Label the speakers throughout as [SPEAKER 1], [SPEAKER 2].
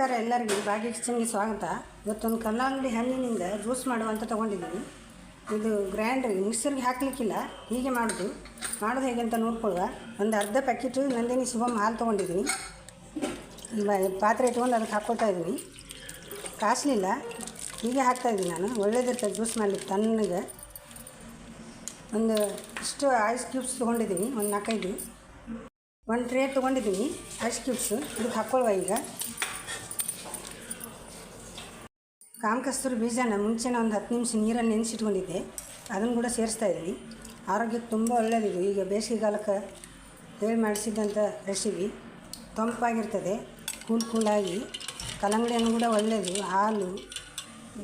[SPEAKER 1] ನಮಸ್ಕಾರ ಎಲ್ಲರಿಗೂ. ಭಾಗ್ಯ ಕಿಚನ್ಗೆ ಸ್ವಾಗತ. ಇವತ್ತೊಂದು ಕಲ್ಲಂಗಡಿ ಹಣ್ಣಿನಿಂದ ಜ್ಯೂಸ್ ಮಾಡುವಂತ ತೊಗೊಂಡಿದ್ದೀನಿ. ಇದು ಗ್ರ್ಯಾಂಡ್, ಮಿಕ್ಸರ್ಗೆ ಹಾಕಲಿಕ್ಕಿಲ್ಲ. ಹೀಗೆ ಮಾಡೋದು. ಮಾಡೋದು ಹೇಗೆ ಅಂತ ನೋಡ್ಕೊಳ್ಳುವ. ಒಂದು ಅರ್ಧ ಪ್ಯಾಕೆಟು ನಂದಿನಿ ಶುಭಮ್ ಹಾಲು ತೊಗೊಂಡಿದ್ದೀನಿ. ಪಾತ್ರೆ ಇಟ್ಕೊಂಡು ಅದಕ್ಕೆ ಹಾಕ್ಕೊಳ್ತಾ ಇದ್ದೀನಿ. ಕಾಸಲಿಲ್ಲ. ಹೀಗೆ ಹಾಕ್ತಾಯಿದ್ದೀನಿ ನಾನು. ಒಳ್ಳೇದಿರ್ತದೆ ಜ್ಯೂಸ್ ಮಾಡಲಿಕ್ಕೆ ತಣ್ಣಗೆ. ಒಂದು ಇಷ್ಟು ಐಸ್ ಕ್ಯೂಬ್ಸ್ ತೊಗೊಂಡಿದ್ದೀನಿ. ಒಂದು ನಾಲ್ಕೈದು. ಒಂದು ಟ್ರೇ ತೊಗೊಂಡಿದ್ದೀನಿ. ಐಸ್ ಕ್ಯೂಬ್ಸ್ ಇದಕ್ಕೆ ಹಾಕ್ಕೊಳ್ಳುವ ಈಗ. ಕಾಮಕಸ್ತೂರಿ ಬೀಜನ ಮುಂಚೆನೇ ಒಂದು ಹತ್ತು ನಿಮಿಷ ನೀರಲ್ಲಿ ನೆನೆಸಿಟ್ಕೊಂಡಿದ್ದೆ. ಅದನ್ನು ಕೂಡ ಸೇರಿಸ್ತಾ ಇದ್ದೀನಿ. ಆರೋಗ್ಯಕ್ಕೆ ತುಂಬ ಒಳ್ಳೆಯದಿದು ಈಗ ಬೇಸಿಗೆಗಾಲಕ್ಕೆ ಹೇಳಿ ಮಾಡಿಸಿದ್ದಂಥ ರೆಸಿಪಿ ತಂಪಾಗಿರ್ತದೆ, ಕೂಲ್ ಕೂಲಾಗಿ. ಕಲ್ಲಂಗಡಿ ಹಣ್ಣು ಕೂಡ ಒಳ್ಳೆಯದು ಹಾಲು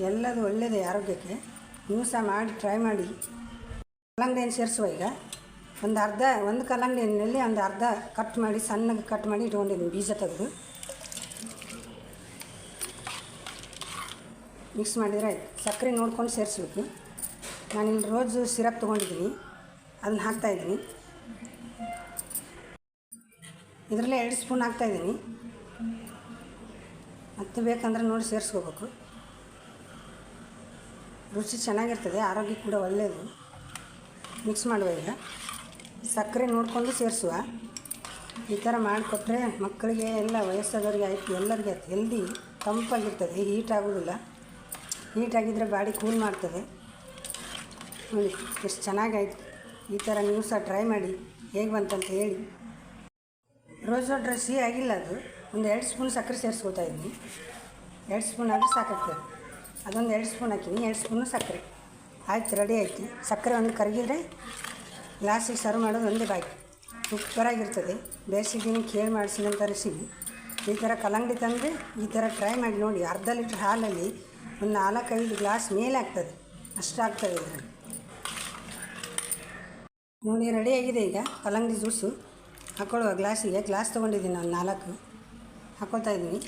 [SPEAKER 1] ಎಲ್ಲದು ಒಳ್ಳೆಯದೇ ಆರೋಗ್ಯಕ್ಕೆ. ನೀವು ಸಹ ಮಾಡಿ ಟ್ರೈ ಮಾಡಿ. ಕಲ್ಲಂಗಡಿ ಹಣ್ಣು ಸೇರಿಸುವ ಈಗ. ಒಂದು ಅರ್ಧ, ಒಂದು ಕಲ್ಲಂಗಡಿ ಹಣ್ಣಿನಲ್ಲಿ ಒಂದು ಅರ್ಧ ಕಟ್ ಮಾಡಿ, ಸಣ್ಣಗೆ ಕಟ್ ಮಾಡಿ ಇಟ್ಕೊಂಡಿದ್ದೀನಿ ಬೀಜ ತೆಗೆದು. ಮಿಕ್ಸ್ ಮಾಡಿದರೆ ಆಯಿತು. ಸಕ್ಕರೆ ನೋಡ್ಕೊಂಡು ಸೇರಿಸ್ಬೇಕು. ನಾನಿಲ್ಲಿ ರೋಜು ಸಿರಪ್ ತೊಗೊಂಡಿದ್ದೀನಿ. ಅದನ್ನ ಹಾಕ್ತಾಯಿದ್ದೀನಿ ಇದರಲ್ಲೇ ಎರಡು ಸ್ಪೂನ್ ಹಾಕ್ತಾಯಿದ್ದೀನಿ ಮತ್ತು ಬೇಕಂದ್ರೆ ನೋಡಿ ಸೇರಿಸ್ಕೋಬೇಕು. ರುಚಿ ಚೆನ್ನಾಗಿರ್ತದೆ, ಆರೋಗ್ಯ ಕೂಡ ಒಳ್ಳೆಯದು ಮಿಕ್ಸ್ ಮಾಡುವ ಈಗ. ಸಕ್ಕರೆ ನೋಡಿಕೊಂಡು ಸೇರಿಸುವ. ಈ ಥರ ಮಾಡಿಕೊಟ್ರೆ ಮಕ್ಕಳಿಗೆ ಎಲ್ಲ ವಯಸ್ಸಾದವ್ರಿಗೆ ಆಯಿತು. ಎಲ್ಲರಿಗೆ ಆಯ್ತು. ಹೆಲ್ದಿ, ತಂಪಾಗಿರ್ತದೆ, ಹೀಟ್ ಆಗೋದಿಲ್ಲ ಹೀಟ್ ಆಗಿದ್ದರೆ ಬಾಡಿ ಕೂಲ್ ಮಾಡ್ತದೆ. ನೋಡಿ, ಎಷ್ಟು ಚೆನ್ನಾಗಾಯ್ತು. ಈ ಥರ ನೀವು ಸಹ ಟ್ರೈ ಮಾಡಿ, ಹೇಗೆ ಬಂತಂತ ಹೇಳಿ. ರೋಸ್ ವಾಟ್ರ್ ಸಿಹಿ ಆಗಿಲ್ಲ ಅದು. ಒಂದು ಎರಡು ಸ್ಪೂನ್ ಸಕ್ಕರೆ ಸೇರಿಸ್ಕೊತಾ ಇದ್ದೀನಿ. ಎರಡು ಸ್ಪೂನ್ ಆದರೆ ಸಾಕಾಗ್ತದೆ. ಅದೊಂದು ಎರಡು ಸ್ಪೂನ್ ಹಾಕಿನಿ, ಎರಡು ಸ್ಪೂನು ಸಕ್ಕರೆ. ಆಯ್ತು ರೆಡಿ ಆಯಿತು. ಸಕ್ಕರೆ ಒಂದು ಕರಗಿದ್ರೆ ಲಾಸ್ಟಿಗೆ ಸರ್ವ್ ಮಾಡೋದು ಒಂದೇ ಬಾಯಿ. ಸೂಪರಾಗಿರ್ತದೆ ಬೇಸಿಗೆ ಕೇಳಿ ಮಾಡಿಸಿದಂಥ ರೆಸಿಪಿ ಈ ಥರ ಕಲ್ಲಂಗಡಿ ತಂದರೆ ಈ ಥರ ಟ್ರೈ ಮಾಡಿ ನೋಡಿ, ಅರ್ಧ ಲೀಟ್ರ್ ಹಾಲಲ್ಲಿ ಒಂದು ನಾಲ್ಕೈದು ಗ್ಲಾಸ್ ಮೇಲೆ ಆಗ್ತದೆ ಅಷ್ಟು ಆಗ್ತದೆ ಇದರಲ್ಲಿ. ನೋಡಿ ಆಗಿದೆ ಈಗ. ಕಲ್ಲಂಗಡಿ ಜ್ಯೂಸು. ಹಾಕ್ಕೊಳ್ಳುವ ಗ್ಲಾಸಿಗೆ. ಗ್ಲಾಸ್ ತೊಗೊಂಡಿದ್ದೀನಿ ಒಂದು ನಾಲ್ಕು. ಹಾಕ್ಕೊಳ್ತಾ ಇದ್ದೀನಿ.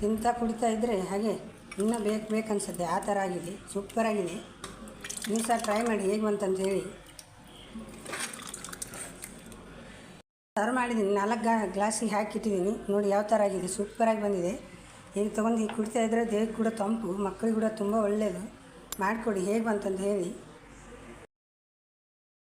[SPEAKER 1] ತಿಂತಾ ಕುಡಿತಾ ಇದ್ದರೆ ಹಾಗೆ ಇನ್ನೂ ಬೇಕು ಬೇಕು ಅನ್ಸುತ್ತೆ. ಆ ಥರ ಆಗಿದೆ. ಸೂಪರಾಗಿದೆ ನೀವು ಸಹ ಟ್ರೈ ಮಾಡಿ. ಹೇಗೆ ಬಂತಂತ ಹೇಳಿ. ಸರ್ವ್ ಮಾಡಿದ್ದೀನಿ. ನಾಲ್ಕು ಗ್ಲಾಸಿಗೆ ಹಾಕಿಟ್ಟಿದ್ದೀನಿ. ನೋಡಿ, ಯಾವ ಥರ ಆಗಿದೆ. ಸೂಪರಾಗಿ ಬಂದಿದೆ. ಈಗ ತೊಗೊಂಡು ಹೀಗೆ ಕುಡಿತಾ ಇದ್ದರೆ ದೇಹಕ್ಕೆ ಕೂಡ ತಂಪು, ಮಕ್ಕಳಿಗೆ ಕೂಡ ತುಂಬ ಒಳ್ಳೆಯದು ಮಾಡಿಕೊಡಿ, ಹೇಗೆ ಬಂತಂದು ಹೇಳಿ.